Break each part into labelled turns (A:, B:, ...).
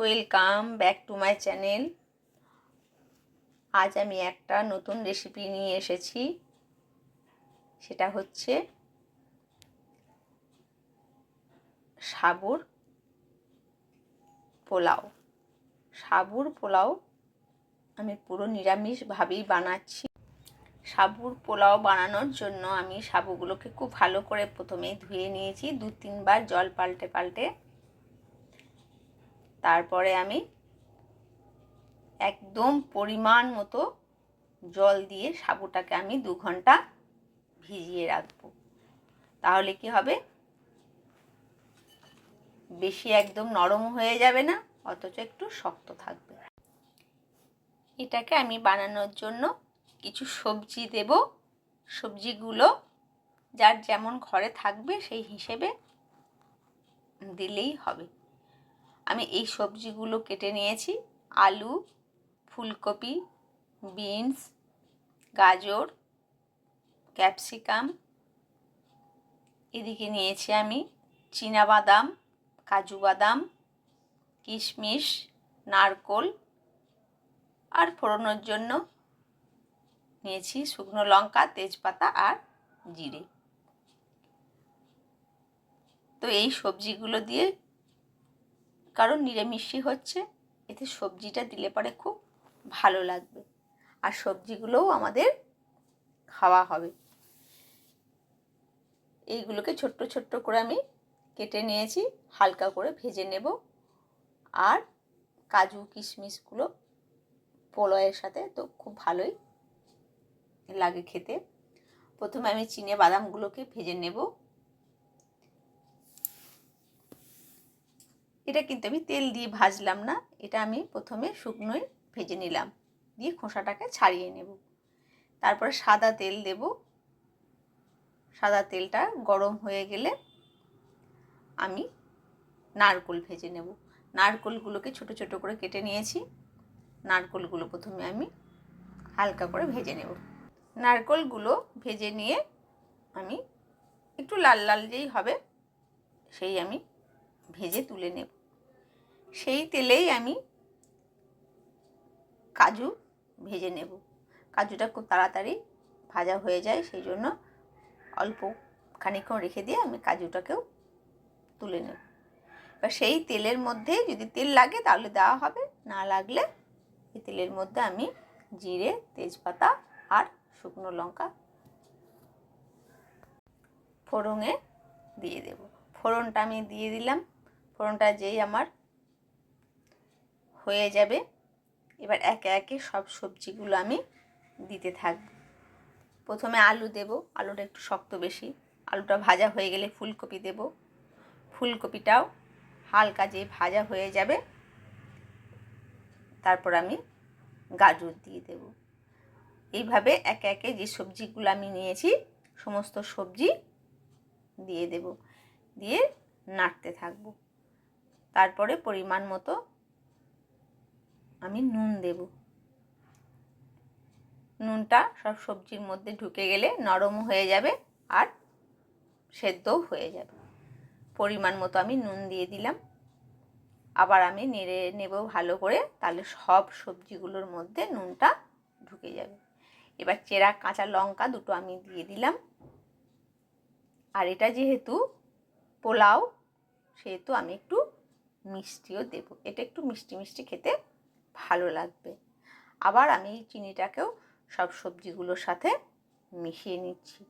A: Welcome back to my channel আজ আমি একটা নতুন রেসিপি নিয়ে এসেছি। সেটা হচ্ছে সাবুর পোলাও। সাবুর পোলাও আমি পুরো নিরামিষভাবেই বানাচ্ছি। সাবুর পোলাও বানানোর জন্য আমি সাবুগুলোকে খুব ভালো করে প্রথমে ধুয়ে নিয়েছি। দু তিনবার জল পাল্টে পাল্টে তারপরে আমি একদম পরিমাণ মতো জল দিয়ে সাবুটাকে আমি দু ঘণ্টা ভিজিয়ে রাখব। তাহলে কি হবে? বেশি একদম নরম হয়ে যাবে না, অথচ একটু শক্ত থাকবে। এটাকে আমি বানানোর জন্য কিছু সবজি দেব। সবজিগুলো যার যেমন ঘরে থাকবে সেই হিসেবে দিলেই হবে। আমি এই সবজিগুলো কেটে নিয়েছি। আলু, ফুলকপি, বিনস, গাজর, ক্যাপসিকাম। এদিকে নিয়েছি আমি বাদাম কাজু বাদাম, কিশমিশ, নারকোল। আর ফোড়নোর জন্য নিয়েছি শুকনো লঙ্কা, তেজপাতা আর জিরে। তো এই সবজিগুলো দিয়ে কারণ নিরামিষই হচ্ছে, এতে সবজিটা দিলে পরে খুব ভালো লাগবে। আর সবজিগুলোও আমাদের খাওয়া হবে। এইগুলোকে ছোট্ট ছোট্ট করে আমি কেটে নিয়েছি, হালকা করে ভেজে নেব। আর কাজু কিশমিশগুলো পোলয়ের সাথে তো খুব ভালোই লাগে খেতে। প্রথমে আমি চিনে বাদামগুলোকে ভেজে নেব। এটা কিন্তু আমি তেল দিয়ে ভাজলাম না। এটা আমি প্রথমে শুকনোই ভেজে নিলাম। দিয়ে খোসাটাকে ছাড়িয়ে নেব। তারপরে সাদা তেল দেব। সাদা তেলটা গরম হয়ে গেলে আমি নারকোল ভেজে নেব। নারকোলগুলোকে ছোট ছোট করে কেটে নিয়েছি। নারকোলগুলো প্রথমে আমি হালকা করে ভেজে নেব। নারকোলগুলো ভেজে নিয়ে আমি একটু লাল লাল যেই হবে, সেই আমি ভেজে তুলে নেব। সেই তেলেই আমি কাজু ভেজে নেব। কাজুটা খুব তাড়াতাড়ি ভাজা হয়ে যায়, সেই জন্য অল্প খানিক্ষণ রেখে দিয়ে আমি কাজুটাকেও তুলে নেব। এবার সেই তেলের মধ্যে যদি তেল লাগে তাহলে দেওয়া হবে, না লাগলে এই তেলের মধ্যে আমি জিরে, তেজপাতা আর শুকনো লঙ্কা ফোড়নে দিয়ে দেব। ফোড়নটা আমি দিয়ে দিলাম। ফোড়নটা যেই আমার হয়ে যাবে। এবার একে একে সব সবজিগুলো আমি দিতে থাকব। প্রথমে আলু দেব, আলুটা একটু শক্ত বেশি। আলুটা ভাজা হয়ে গেলে ফুলকপি দেব। ফুলকপিটাও হালকা যে ভাজা হয়ে যাবে, তারপর আমি গাজর দিয়ে দেব। এইভাবে একে একে যে সবজিগুলো আমি নিয়েছি, সমস্ত সবজি দিয়ে দেব। দিয়ে নাড়তে থাকব। তারপরে পরিমাণ মতো আমি নুন দেব। নুনটা সব সবজির মধ্যে ঢুকে গেলে নরম হয়ে যাবে আর সেদ্ধও হয়ে যাবে। পরিমাণ মতো আমি নুন দিয়ে দিলাম। আবার আমি নেড়ে নেব ভালো করে, তাহলে সব সবজিগুলোর মধ্যে নুনটা ঢুকে যাবে। এবার চেরা কাঁচা লঙ্কা দুটো আমি দিয়ে দিলাম। আর এটা যেহেতু পোলাও, সেহেতু আমি একটু মিষ্টিও দেব। এটা একটু মিষ্টি মিষ্টি খেতে ভালো লাগবে। আবার আমি এই চিনিটাকেও সব সবজিগুলোর সাথে মিশিয়ে নিচ্ছি।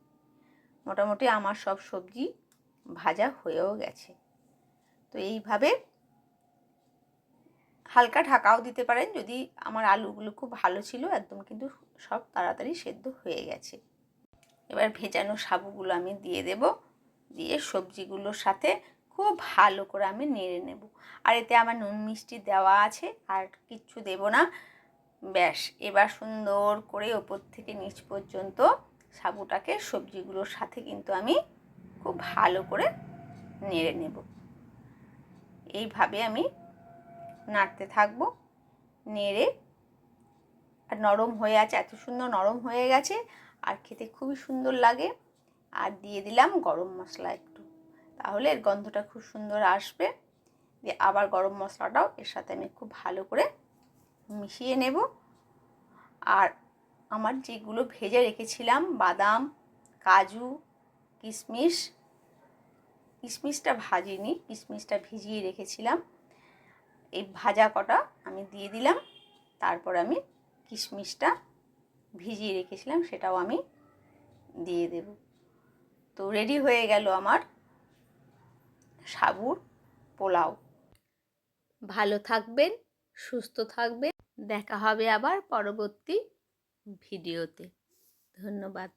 A: মোটামুটি আমার সব সবজি ভাজা হয়েও গেছে। তো এইভাবে হালকা ঢাকাও দিতে পারেন। যদি আমার আলুগুলো খুব ভালো ছিল, একদম কিন্তু সব তাড়াতাড়ি সেদ্ধ হয়ে গেছে। এবার ভেজানো সাবুগুলো আমি দিয়ে দেব। দিয়ে সবজিগুলোর সাথে খুব ভালো করে আমি নেড়ে নেব। আর এতে আমার নুন মিষ্টি দেওয়া আছে, আর কিচ্ছু দেব না। ব্যাস, এবার সুন্দর করে ওপর থেকে নিচ পর্যন্ত সাবুটাকে সবজিগুলোর সাথে কিন্তু আমি খুব ভালো করে নেড়ে নেব। এইভাবে আমি নাড়তে থাকব, নেড়ে। আর নরম হয়ে আছে, এত সুন্দর নরম হয়ে গেছে, আর খেতে খুবই সুন্দর লাগে। আর দিয়ে দিলাম গরম মশলা তাহলে এর গন্ধটা খুব সুন্দর আসবে। দিয়ে আবার গরম মশলাটাও এর সাথে আমি খুব ভালো করে মিশিয়ে নেব। আর আমার যেগুলো ভেজে রেখেছিলাম, বাদাম, কাজু, কিশমিশ, কিশমিশটা ভাজিনি, কিশমিশটা ভিজিয়ে রেখেছিলাম। এই ভাজা কটা আমি দিয়ে দিলাম, তারপর আমি কিশমিশটা ভিজিয়ে রেখেছিলাম, সেটাও আমি দিয়ে দেব। তো রেডি হয়ে গেল আমার সাবুর পোলাও। ভালো থাকবেন সুস্থ থাকবেন। দেখা হবে আবার পরবর্তী ভিডিওতে। ধন্যবাদ।